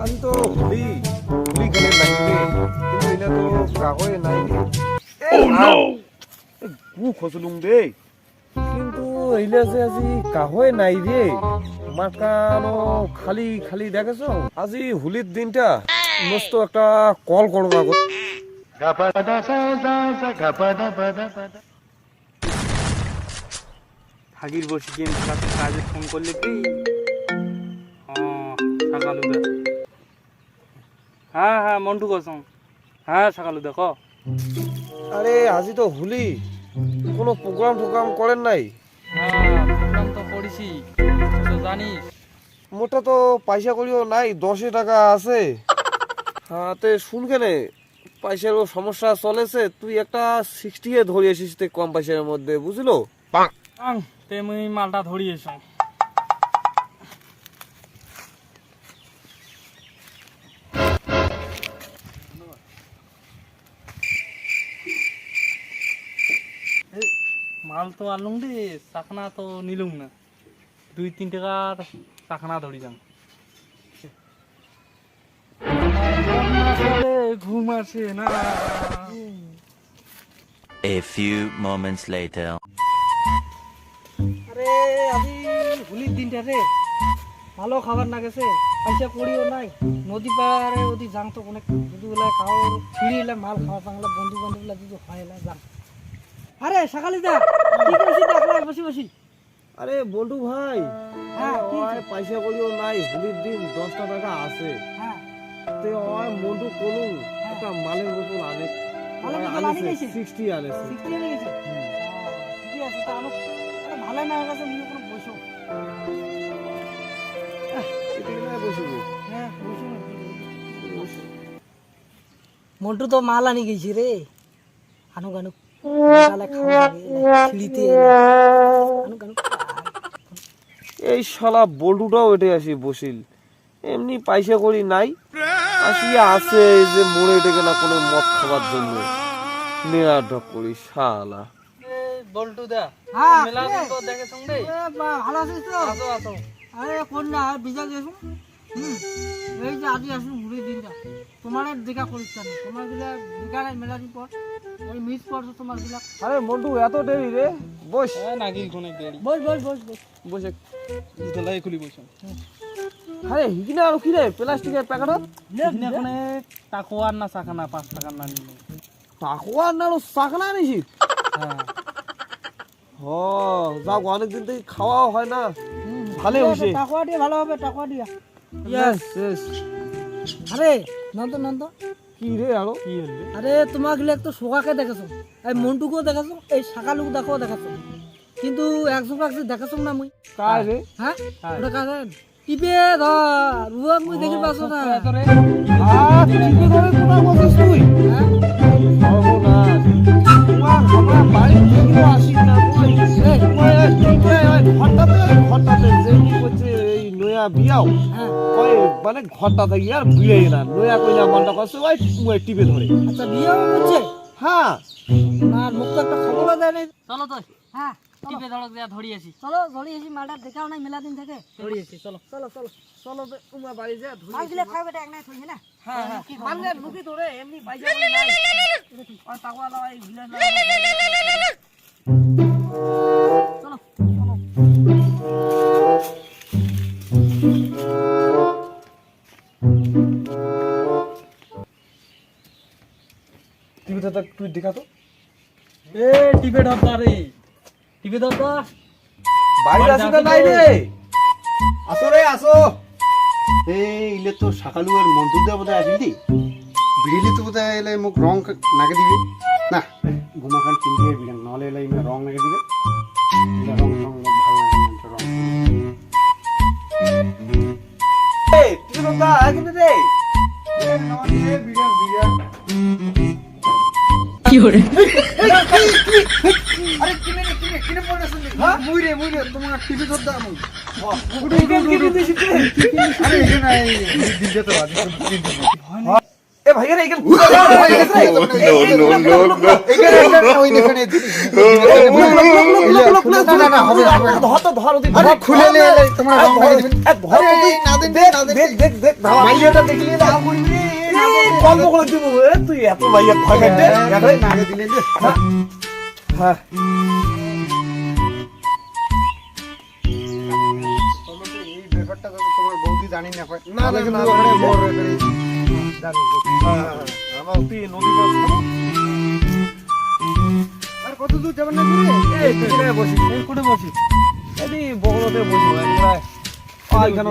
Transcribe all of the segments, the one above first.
আমি তো নাই কিন্তু এটা তো কাগজে নাই রে গু খসলুম রে কিন্তু এইলা যে আজি কাহয়ে নাই রে মাকানো খালি খালি দেখেছ আজি হোলির দিনটা মস্ত একটা কল গো। থাকির বসে গেম খেলাতে কাজে ফোন করলে কি? সকালু দে হ্যাঁ হ্যাঁ মন্টু কসম হ্যাঁ সকালু দেখো আরে আজি তো হোলি। কোনো প্রোগ্রাম টোগ্রাম করেন নাই? হ্যাঁ প্রোগ্রাম তো করেছি তো জানিস। মোটা তো পয়সা করিও নাই দশে টাকা আছে। হাতে শুন কেনে পয়সারও সমস্যা চলেছে তুই একটা সিক্সটি এ ধরে তে কম পয়সার মধ্যে বুঝলো? তে মুই মালটা ধরিয়েছ তো আনলুম রে চাকনা তো নিলুম না। দুই তিন টাকার চাকনা ধরি যাম। ঘুম আসে না। A few moments later. আরে হোলির দিনটা রে। ভালো খাবার না গেছে পয়সা করিও নাই। নদী পাড়ে ওদি যাং তো অনেক দুদিবেলা খাওয়ার ছিঁড়ি এলে মাল খাওয়া পাংলা বন্ধু বান্ধবলা যদি হয় যাং আরে সকালে দা! দেখলা বসি বসি। আরে বল্টু ভাই। হ্যাঁ, পয়সা করিও নাই হোলির দিন দশটা টাকা আছে। হ্যাঁ। তে মন্টু কোলু একটা মালের বোতল আনে? সিক্সটি গেছে আছে তা আমার ভালো না গেছে কোনো হ্যাঁ বসো মন্টু তো মাল আনি গেছি রে। আনুক আনুক। এই শালা বল্টুটাও এটে আসি বসিল। এমনি পয়সা করি নাই আসিয়া আছে এই যে মোড়ে ডেকে না কোনো মদ খাবার জন্য। নেড়া ঢক করি শালা। বল্টু দা হ্যাঁ মেলা তো দেখে সঙ্গে এ ভালো আছিস তো? আসো আসো আরে কোন না বিজা গেছো? হুম এই যে আজি আসুন। দিনটা তোমার দেখা করিস না তোমারগুলা দেখা নাই মেলা দিন পর ওই মিস করছ তোমারগুলা আরে মন্টু এত দেরি রে? বস। হ্যাঁ নাকি কোনে দেরি। বস বস বস বস। বসে। জুতলাই খুলি বসো। আরে হিকিনা আর কি রে? প্লাস্টিকের প্যাকেটত এখানে টাকুয়ার না চাকানা পাঁচ টাকার না নিলে। টাকুয়া না আরও চাকনা আনিছি? হ্যাঁ। হ যাক অনেকদিন থেকে খাওয়া হয় না। ভালোই হয়েছে। টাকা দিয়ে ভালো হবে টাকা দিয়া। ইয়েস ইয়েস আরে নন্দ নন্দ। কি রে আরও কি হলে? আরে তোমাক গিলা তো সোকাকে দেখাছো। এই মন্টুকেও দেখাছো এই শাকালুক দেখাও দেখাছো। কিন্তু একজন একজন দেখাছো না মুই? কাজ রে? হ্যাঁ? ওটা কাজ টিপে ধর রুয়াক মুই দেখি পাছো না। আ টিপে ধরে কোথা বসিস তুই? হ্যাঁ? বিয়াও? হ্যাঁ। কই মানে ঘরটাতে ইয়ার বিয়ে না নয়া কইলা মনটা করছে ওই মুই টিপে ধরে আচ্ছা বিয়ে হচ্ছে হ্যাঁ আর মুখ তো একটা খবরও দেয় নাই চলো তো হ্যাঁ টিপে ধরক দেয়া ধরিয়েছি চলো ধরি এসি মালটা দেখাও নাই মেলা দিন থেকে ধরিয়েছি চলো চলো চলো চলো তোমার বাড়ি যা ধরে মাল গিলা খাবে এক নাই থই না হ্যাঁ হ্যাঁ মানলে মুখি ধরে এমনি নাই আর টাকা লয় ভিলা লয় তো তুই দেখা তো। এ টিপে ধরতা রে। টিপে ধরতা বাড়ি আসি না নাই রে আসো রে আসো। এই ইলে তো সকালু আর মন্টু দেব বোধহয় আসবি বিড়িলি তো বোধহয় এলে মোক রং নাগে দিবি। না ঘুমা খান কিনবি বিড়ান নহলে এলে ইমে রং নাগে দিবে। রং রং ভালো লাগে রং। এই তুই তো আগে ধাওয়া। মাইয়াটা দেখলি না করবি রে গল্প করে দিব এ তুই এত ভাইয়া ভয় যে হ্যাঁ জানি না পায় না, না, আমি কিন্তু না, ওখানে না, বড় না। করে জানি আমার তুই নদী পাশ আর কত দূর যাবেন না ঘুরে এই তুই এখানে বসিস এই কোটে বসিস এই বগলতে বসবো এখানে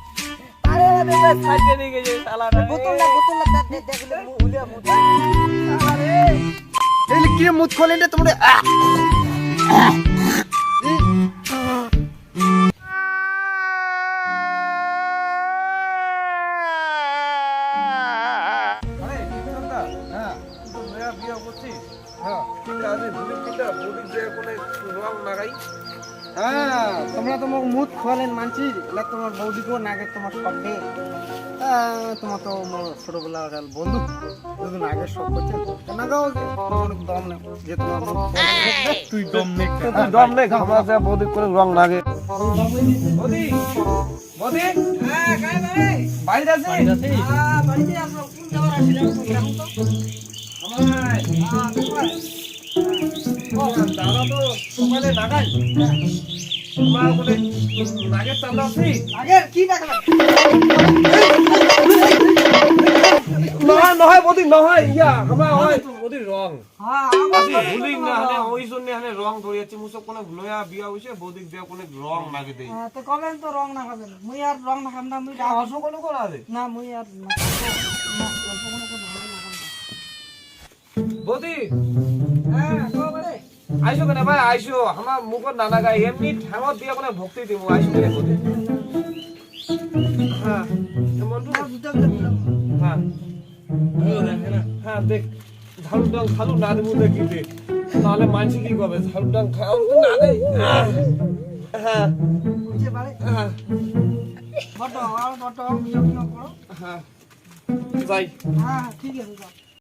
আরে আরে বে সাইকে নিয়ে গেছে শালাটা বোতলটা বোতলটা দেখ দেখলে মুখ উলিয়া মুখ। আরে এই কি মুখ খোলেন রে তোমরা? হ্যাঁ তোমরা তো মোক মুখ খোয়ালেন মানছি এলা তোমার বৌদিকেও নাগে তোমার শব্দে তোমার তো মোর ছোটবেলা বন্ধু যদি নাগের শখ করছে দম নেই যে তোমার তুই দম নে তুই দম নে ঘামা যা বৌদি করে রং লাগে। বৌদি বৌদি হ্যাঁ আছে। বাড়িতে? কোন যাওয়ার আছে দেখো তো দাদা তো সকালে নাগাল। তোমার ওখানে নাগের চান্দা আছে। আগে কি দেখলাম নহয় নহয় বৌদি নহয় ইয়া আমার হয় বৌদি রং হ্যাঁ আজি ভুলি না হলে ওই জন্য হানে রং ধরিয়াছি মুসব কোনে ভুলয়া বিয়া হইছে বৌদিক বিয়া কোনে রং লাগে দেই। তো কবেন তো রং না। খাবেন মুই আর রং না খাম না মুই কোন দে না মুই আর না কোনো বৌদি হ্যাঁ আইসো কেনে ভাই আইসো। আমার মুখত নানা গাই এমনি ঠাঙত দিয়ে কোনে ভক্তি দিব আইসো কেনে হ্যাঁ মন্টু হ্যাঁ হ্যাঁ দেখ ঝাড়ু ডাং খালু না দেবো দেখি দে। নাহলে মানসি কি করবে ঝাড়ু ডাং খাও না দে হ্যাঁ হ্যাঁ হ্যাঁ যাই। হ্যাঁ ঠিক আছে